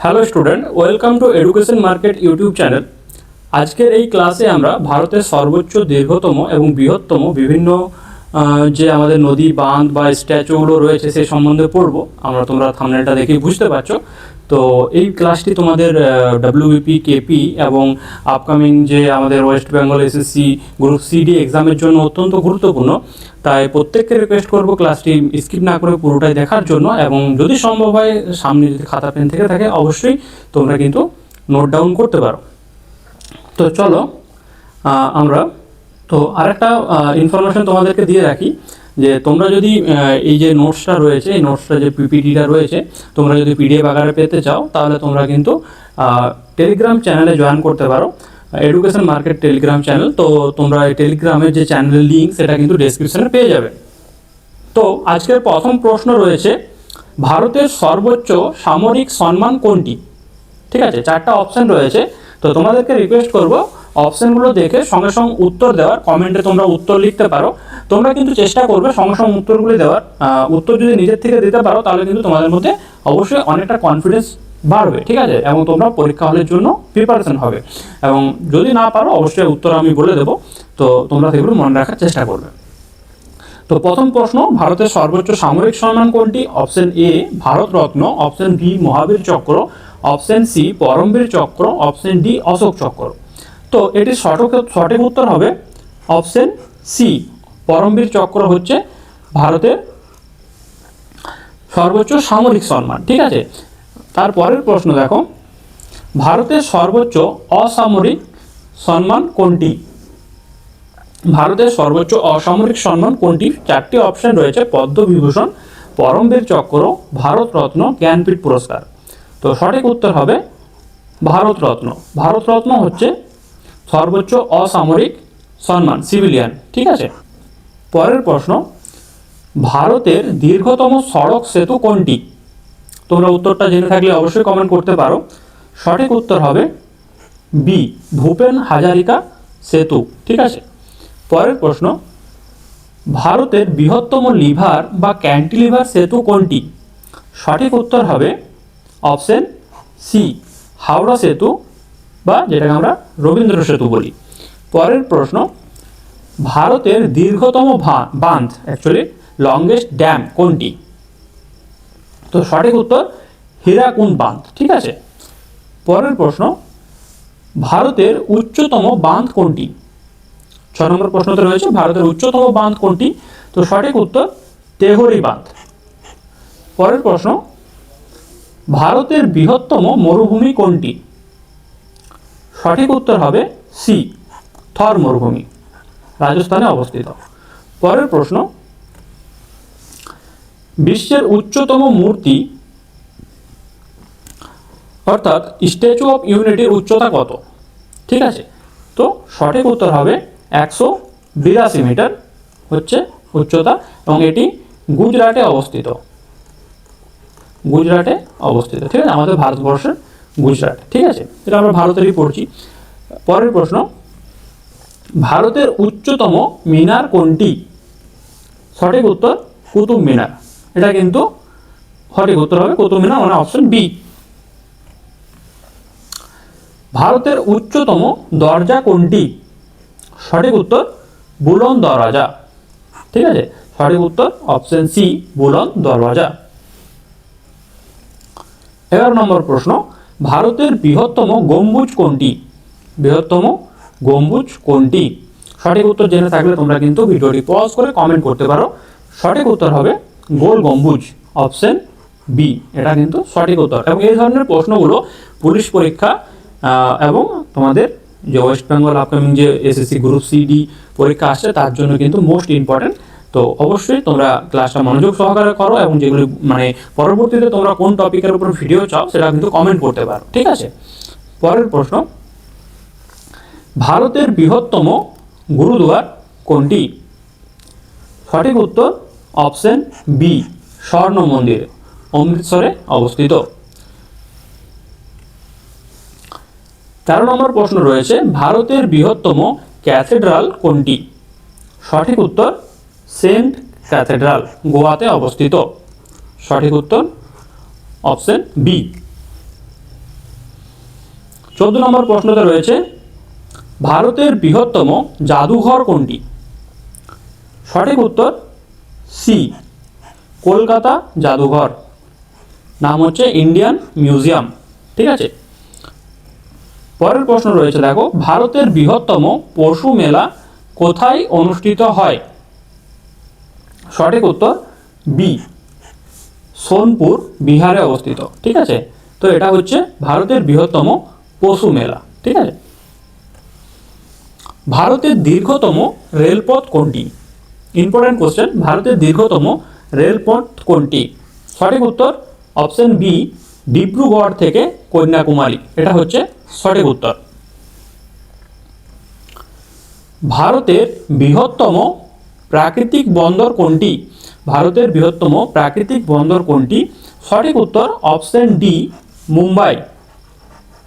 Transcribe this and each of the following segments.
Hello student welcome to education market YouTube channel আজকের এই ক্লাসে আমরা ভারতের সর্বোচ্চ, দীর্ঘতম এবং বৃহত্তম বিভিন্ন যে আমাদের নদী, বাঁধ বা স্ট্যাচুগুলো রয়েছে সেই সম্বন্ধে পড়ব। আমরা তোমরা থামনেলটা দেখেই বুঝতে পারছ। তো এই ক্লাসটি তোমাদের ডাব্লিউবিপি কেপি এবং আপকামিং যে আমাদের West Bengal SSC group C D এক্সামের জন্য অত্যন্ত গুরুত্বপূর্ণ। তাই প্রত্যেককে রিকোয়েস্ট করব ক্লাসটি স্কিপ না করে পুরোটাই দেখার জন্য এবং যদি সম্ভব হয়, সামনে যদি খাতা পেন থেকে থাকে, অবশ্যই তোমরা কিন্তু নোট ডাউন করতে পারো। তো চলো আমরা তো আরেকটা ইনফরমেশন তোমাদেরকে দিয়ে রাখি, যে তোমরা যদি এই যে নোটসটা রয়েছে, এই নোটসটা যে পিপিটিটা রয়েছে, তোমরা যদি পিডিএফ আকারে পেতে চাও, তাহলে তোমরা কিন্তু টেলিগ্রাম চ্যানেলে জয়েন করতে পারো। এডুকেশন মার্কেট টেলিগ্রাম চ্যানেল তো তোমরা এই টেলিগ্রামের যে চ্যানেলের লিঙ্ক সেটা কিন্তু ডেসক্রিপশনে পেয়ে যাবে। তো আজকের প্রথম প্রশ্ন রয়েছে, ভারতের সর্বোচ্চ সামরিক সম্মান কোনটি? ঠিক আছে, চারটা অপশন রয়েছে, তো তোমাদেরকে রিকোয়েস্ট করব অপশনগুলো দেখে সঙ্গে সঙ্গে উত্তর দেওয়ার কমেন্টে তোমরা উত্তর লিখতে পারো। তোমরা কিন্তু চেষ্টা করবে সঙ্গে সঙ্গে উত্তরগুলি দেওয়ার। উত্তর যদি নিজের থেকে দিতে পারো, তাহলে কিন্তু তোমাদের মধ্যে অবশ্যই অনেকটা কনফিডেন্স বাড়বে, ঠিক আছে? এবং তোমরা পরীক্ষা হলের জন্য প্রিপারেশন হবে। এবং যদি না পারো, অবশ্যই উত্তর আমি বলে দেবো। তো তোমরা সেগুলো মনে রাখার চেষ্টা করবে। তো প্রথম প্রশ্ন, ভারতের সর্বোচ্চ সামরিক সম্মান কোনটি? Option A Bharat Ratna option B Mahavir Chakra. Option C পরমবীর চক্র। অপশন ডি অশোক চক্র। তো এটির সঠিক সঠিক উত্তর হবে অপশন সি। পরমবীর চক্র হচ্ছে ভারতের সর্বোচ্চ সামরিক সম্মান, ঠিক আছে? তারপরের প্রশ্ন দেখো। ভারতের সর্বোচ্চ অসামরিক সম্মান কোনটি? ভারতের সর্বোচ্চ অসামরিক সম্মান কোনটি? চারটি অপশন রয়েছে পদ্মবিভূষণ পরমবীর চক্র ভারতরত্ন জ্ঞানপীঠ পুরস্কার। তো সঠিক উত্তর হবে ভারতরত্ন ভারতরত্ন হচ্ছে সর্বোচ্চ অসামরিক সম্মান সিভিলিয়ান ঠিক আছে? পরের প্রশ্ন, ভারতের দীর্ঘতম সড়ক সেতু কোনটি? তোমরা উত্তরটা জেনে থাকলে অবশ্যই কমেন্ট করতে পারো। সঠিক উত্তর হবে বি ভূপেন হাজারিকা সেতু, ঠিক আছে? পরের প্রশ্ন, ভারতের বৃহত্তম লিভার বা ক্যান্টিলিভার সেতু কোনটি? সঠিক উত্তর হবে অপশন সি হাওড়া সেতু বা যেটাকে আমরা রবীন্দ্র সেতু বলি। পরের প্রশ্ন, ভারতের দীর্ঘতম বাঁধ অ্যাকচুয়ালি লংগেস্ট ড্যাম কোনটি? তো সঠিক উত্তর হীরাকুন্ড বাঁধ, ঠিক আছে? পরের প্রশ্ন, ভারতের উচ্চতম বাঁধ কোনটি? ছ নম্বর প্রশ্নতে রয়েছে, ভারতের উচ্চতম বাঁধ কোনটি? তো সঠিক উত্তর, তেহরি বাঁধ। পরের প্রশ্ন, ভারতের বৃহত্তম মরুভূমি কোনটি? সঠিক উত্তর হবে সি থর মরুভূমি। রাজস্থানে অবস্থিত। পরের প্রশ্ন, বিশ্বের উচ্চতম মূর্তি, অর্থাৎ স্ট্যাচু অফ ইউনিটির উচ্চতা কত? ঠিক আছে? তো সঠিক উত্তর হবে একশো বিরাশি মিটার হচ্ছে উচ্চতা এবং এটি গুজরাটে অবস্থিত। গুজরাটে অবস্থিত। ঠিক আছে? আমাদের ভারতবর্ষের গুজরাট। ঠিক আছে? এটা আমরা ভারতেরই পড়ছি। পরের প্রশ্ন, ভারতের উচ্চতম মিনার কোনটি? সঠিক উত্তর, কুতুব মিনার। এটা কিন্তু সঠিক উত্তর হবে কুতুব মিনার মানে অপশন বি ভারতের উচ্চতম দরজা কোনটি? সঠিক উত্তর, বুলন দরজা ঠিক আছে? সঠিক উত্তর অপশন সি বুলন দরজা এগারো নম্বর প্রশ্ন ভারতের বৃহত্তম গম্বুজ কোনটি? বৃহত্তম গম্বুজ কোনটি? সঠিক উত্তর জেনে থাকলে তোমরা কিন্তু ভিডিওটি পজ করে কমেন্ট করতে পারো। সঠিক উত্তর হবে গোল গম্বুজ অপশন বি এটা কিন্তু সঠিক উত্তর। এবং এই ধরনের প্রশ্নগুলো পুলিশ পরীক্ষা এবং তোমাদের যে ওয়েস্ট বেঙ্গল আপকামিং যে এসএসসি গ্রুপ সিডি পরীক্ষা আসছে, তার জন্য কিন্তু মোস্ট ইম্পর্টেন্ট তো অবশ্যই তোমরা ক্লাসটা মনোযোগ সহকারে করো এবং যেগুলি মানে পরবর্তীতে তোমরা কোন টপিকের উপর ভিডিও চাও, সেটা কিন্তু কমেন্ট করতে পারো, ঠিক আছে? পরের প্রশ্ন, ভারতের বৃহত্তম গুরুদুয়ার কোনটি? সঠিক উত্তর অপশন বি স্বর্ণ মন্দির, অমৃতসরে অবস্থিত। তেরো নম্বর প্রশ্ন রয়েছে, ভারতের বৃহত্তম ক্যাথেড্রাল কোনটি? সঠিক উত্তর সেন্ট ক্যাথেড্রাল গোয়াতে অবস্থিত। সঠিক উত্তর, অপশন বি চোদ্দ নম্বর প্রশ্নতে রয়েছে, ভারতের বৃহত্তম জাদুঘর কোনটি? সঠিক উত্তর সি কলকাতা জাদুঘর। নাম হচ্ছে ইন্ডিয়ান মিউজিয়াম, ঠিক আছে? পরের প্রশ্ন রয়েছে, দেখো, ভারতের বৃহত্তম পশু মেলা কোথায় অনুষ্ঠিত হয়? সঠিক উত্তর বি। সোনপুর, বিহারে অবস্থিত, ঠিক আছে? তো এটা হচ্ছে ভারতের বৃহত্তম পশু মেলা, ঠিক আছে? ভারতের দীর্ঘতম রেলপথ কোনটি? ইম্পর্টেন্ট কোশ্চেন ভারতের দীর্ঘতম রেলপথ কোনটি? সঠিক উত্তর অপশন বি ডিব্রুগড় থেকে কন্যাকুমারী, এটা হচ্ছে সঠিক উত্তর। ভারতের বৃহত্তম প্রাকৃতিক বন্দর কোনটি? ভারতের বৃহত্তম প্রাকৃতিক বন্দর কোনটি? সঠিক উত্তর অপশন ডি, মুম্বাই।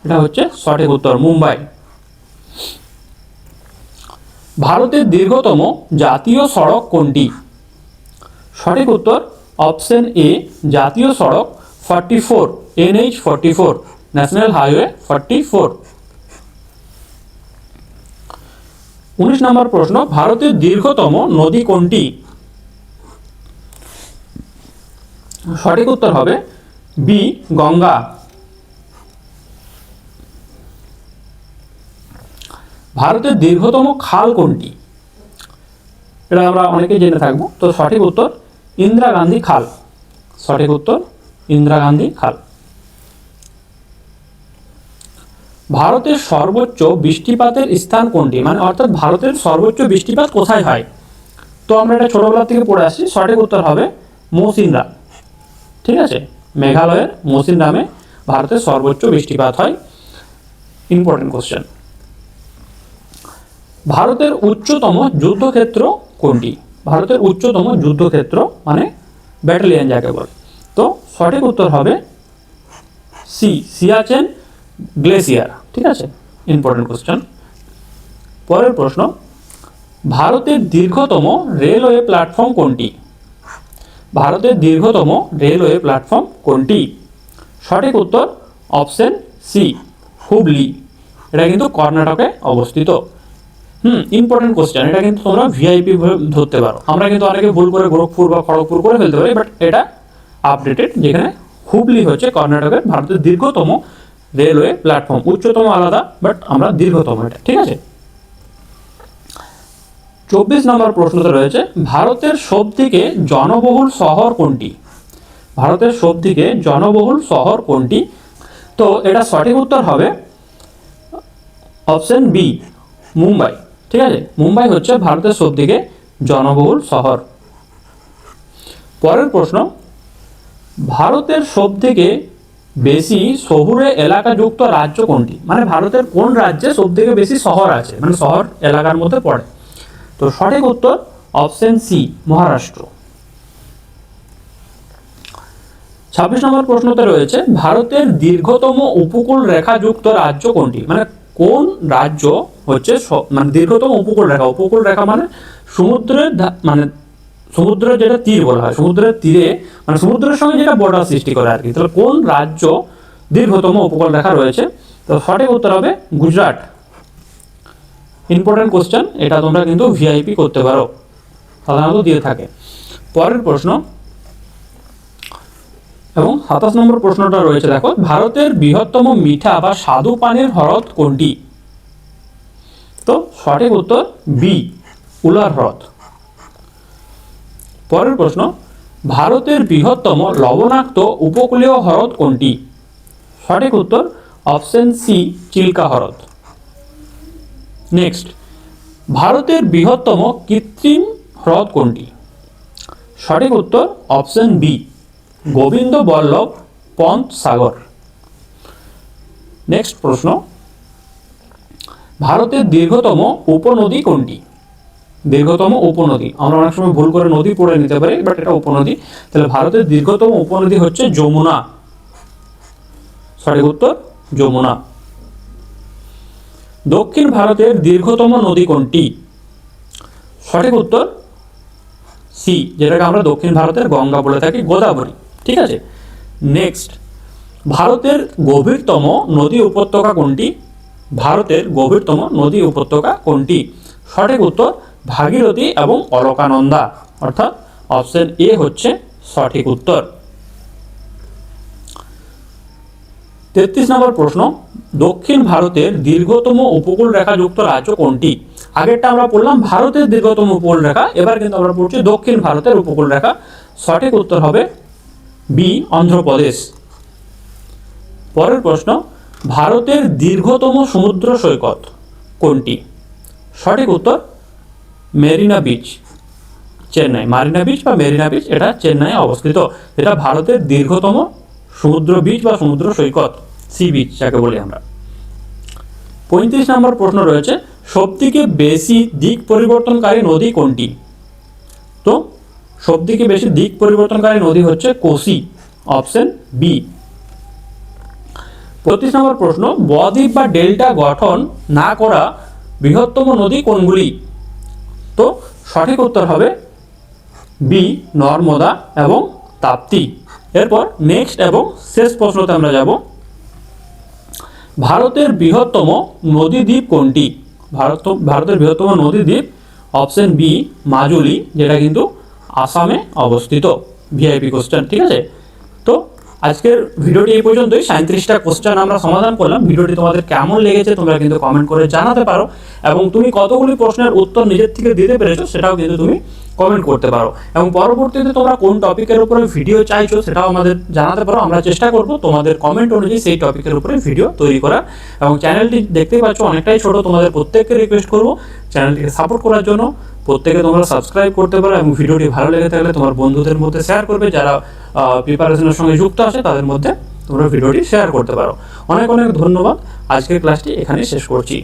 এটা হচ্ছে সঠিক উত্তর, মুম্বাই। ভারতের দীর্ঘতম জাতীয় সড়ক কোনটি? সঠিক উত্তর অপশন এ, জাতীয় সড়ক forty four, NH forty four, national highway forty four. উনিশ নম্বর প্রশ্ন, ভারতের দীর্ঘতম নদী কোনটি? সঠিক উত্তর হবে বি গঙ্গা। ভারতের দীর্ঘতম খাল কোনটি? এটা আমরা অনেকেই জেনে থাকব। তো সঠিক উত্তর, ইন্দিরা গান্ধী খাল। সঠিক উত্তর, ইন্দিরা গান্ধী খাল। ভারতের সর্বোচ্চ বৃষ্টিপাতের স্থান কোনটি? মানে অর্থাৎ ভারতের সর্বোচ্চ বৃষ্টিপাত কোথায় হয়? তো আমরা এটা ছোটবেলা থেকে পড়ে আসছি। সঠিক উত্তর হবে মৌসিনরাম ঠিক আছে? মেঘালয়ের মৌসিনরামে ভারতের সর্বোচ্চ বৃষ্টিপাত হয়। ইম্পর্টেন্ট কোশ্চেন ভারতের উচ্চতম যুদ্ধক্ষেত্র কোনটি? ভারতের উচ্চতম যুদ্ধক্ষেত্র মানে ব্যাটালিয়ান, যাকে বলে। তো সঠিক উত্তর হবে সি, সিয়াচেন গ্লেসিয়ার ঠিক আছে? ইম্পর্টেন্ট কোশ্চেন পরের প্রশ্ন, ভারতের দীর্ঘতম রেলওয়ে প্ল্যাটফর্ম কোনটি? ভারতের দীর্ঘতম রেলওয়ে প্ল্যাটফর্ম কোনটি? সঠিক উত্তর অপশন সি হুবলি এটা কিন্তু কর্ণাটকে অবস্থিত। হুম ইম্পর্টেন্ট কোশ্চেন এটা কিন্তু তোমরা ভিআইপি ধরতে পারো। আমরা কিন্তু অনেকে ভুল করে গোরখপুর বা খড়গপুর করে ফেলতে পারি বাট এটা আপডেটেড যেখানে হুবলি হচ্ছে কর্ণাটকের ভারতের দীর্ঘতম রেলওয়ে প্ল্যাটফর্ম। উচ্চতম আলাদা বাট আমরা দীর্ঘতম এটা, ঠিক আছে? চব্বিশ নম্বর প্রশ্নতে রয়েছে, ভারতের সব থেকে জনবহুল শহর কোনটি? ভারতের সব থেকে জনবহুল শহর কোনটি? তো এটা সঠিক উত্তর হবে অপশন বি, মুম্বাই, ঠিক আছে? মুম্বাই হচ্ছে ভারতের সব থেকে জনবহুল শহর। পরের প্রশ্ন, ভারতের সব থেকে বেশি শহুরে এলাকা যুক্ত রাজ্য কোনটি? মানে ভারতের কোন রাজ্যে সব থেকে বেশি শহর আছে? মানে শহর এলাকার মধ্যে পড়ে। তো সঠিক উত্তর অপশন সি, মহারাষ্ট্র। ছাব্বিশ নম্বর প্রশ্নতে রয়েছে, ভারতের দীর্ঘতম উপকূল রেখাযুক্ত রাজ্য কোনটি? মানে কোন রাজ্য হচ্ছে মানে দীর্ঘতম উপকূল রেখা? উপকূল রেখা মানে সমুদ্রের মানে সমুদ্রের যেটা তীর বলা হয়, সমুদ্রের তীরে মানে সমুদ্রের সঙ্গে যেটা বর্ডার সৃষ্টি করে আর কি। তাহলে কোন রাজ্য দীর্ঘতম উপকূল রেখা রয়েছে? তো সঠিক উত্তর হবে গুজরাট। ইম্পর্টেন্ট কোশ্চেন এটা তোমরা কিন্তু ভিআইপি করতে পারো। সাধারণত দিয়ে থাকে। পরের প্রশ্ন, এবং সাতাশ নম্বর প্রশ্নটা রয়েছে, দেখো, ভারতের বৃহত্তম মিঠা বা স্বাদু পানির হ্রদ কোনটি? তো সঠিক উত্তর, বি, উলার হ্রদ। পরের প্রশ্ন, ভারতের বৃহত্তম লবণাক্ত উপকূলীয় হ্রদ কোনটি? সঠিক উত্তর, অপশন সি চিল্কা হ্রদ। নেক্সট ভারতের বৃহত্তম কৃত্রিম হ্রদ কোনটি? সঠিক উত্তর, option B Govind Ballabh Pant Sagar. Next প্রশ্ন, ভারতের দীর্ঘতম উপনদী কোনটি? দীর্ঘতম উপনদী। আমরা অনেক সময় ভুল করে নদী পড়ে নিতে পারি বাট এটা উপনদী। তাহলে ভারতের দীর্ঘতম উপনদী হচ্ছে যমুনা। সঠিক উত্তর, যমুনা। দক্ষিণ ভারতের দীর্ঘতম নদী কোনটি? সঠিক উত্তর, সি, যেটাকে আমরা দক্ষিণ ভারতের গঙ্গা বলে থাকি, গোদাবরী। ঠিক আছে? নেক্সট ভারতের গভীরতম নদী উপত্যকা কোনটি? ভারতের গভীরতম নদী উপত্যকা কোনটি? সঠিক উত্তর ভাগীরথী এবং অলকানন্দা অর্থাৎ অপশন এ হচ্ছে সঠিক উত্তর। তেত্রিশ নম্বর প্রশ্ন, দক্ষিণ ভারতের দীর্ঘতম উপকূল রেখাযুক্ত রাজ্য কোনটি? আগেরটা আমরা পড়লাম ভারতের দীর্ঘতম উপকূল রেখা, এবার কিন্তু আমরা পড়ছি দক্ষিণ ভারতের উপকূল রেখা। সঠিক উত্তর হবে বি, অন্ধ্রপ্রদেশ। পরের প্রশ্ন, ভারতের দীর্ঘতম সমুদ্র সৈকত কোনটি? সঠিক উত্তর Marina beach, Chennai. Marina beach বা মেরিনা বিচ, এটা চেন্নাইয়ে অবস্থিত। এটা ভারতের দীর্ঘতম সমুদ্র বিচ বা সমুদ্র সৈকত, সি বিচ, যাকে বলি আমরা। পঁয়ত্রিশ নম্বর প্রশ্ন রয়েছে, সবথেকে বেশি দিক পরিবর্তনকারী নদী কোনটি? তো, সবথেকে বেশি দিক পরিবর্তনকারী নদী হচ্ছে কোসি, অপশন বি পঁচিশ নম্বর প্রশ্ন, বদ্বীপ বা ডেল্টা গঠন না করা বৃহত্তম নদী কোনগুলি? তো সঠিক উত্তর হবে বি, নর্মদা এবং তাপ্তি। এরপর নেক্সট এবং শেষ প্রশ্নতে আমরা যাব। ভারতের বৃহত্তম নদী দ্বীপ কোনটি? ভারত ভারতের বৃহত্তম নদী দ্বীপ অপশন বি মাজুলি, যেটা কিন্তু আসামে অবস্থিত। ভিআইপি কোশ্চেন ঠিক আছে? তো আজকের ভিডিওটি এই পর্যন্তই। সাঁত্রিশটা কোশ্চেন আমরা সমাধান করলাম। ভিডিওটি তোমাদের কেমন লেগেছে তোমরা কিন্তু কমেন্ট করে জানাতে পারো। এবং তুমি কতগুলি প্রশ্নের উত্তর নিজের থেকে দিতে পেরেছ সেটাও কিন্তু তুমি কমেন্ট করতে পারো। এবং পরবর্তীতে তোমরা কোন টপিকের উপরে ভিডিও চাইছো সেটাও আমাদের জানাতে পারো। আমরা চেষ্টা করব তোমাদের কমেন্ট অনুযায়ী সেই টপিকের উপরে ভিডিও তৈরি করা এবং চ্যানেলটি দেখতেই পাচ্ছ, অনেকটাই ছোট। তোমাদের প্রত্যেককে রিকোয়েস্ট করব চ্যানেলটিকে সাপোর্ট করার জন্য প্রত্যেকে তোমরা সাবস্ক্রাইব করতে পারো এবং ভিডিওটি ভালো লেগে থাকলে তোমার বন্ধুদের মধ্যে শেয়ার করবে যারা প্রিপারেশনের সঙ্গে যুক্ত আছে তাদের মধ্যে তোমরা ভিডিওটি শেয়ার করতে পারো। অনেক অনেক ধন্যবাদ। আজকের ক্লাসটি এখানে শেষ করছি।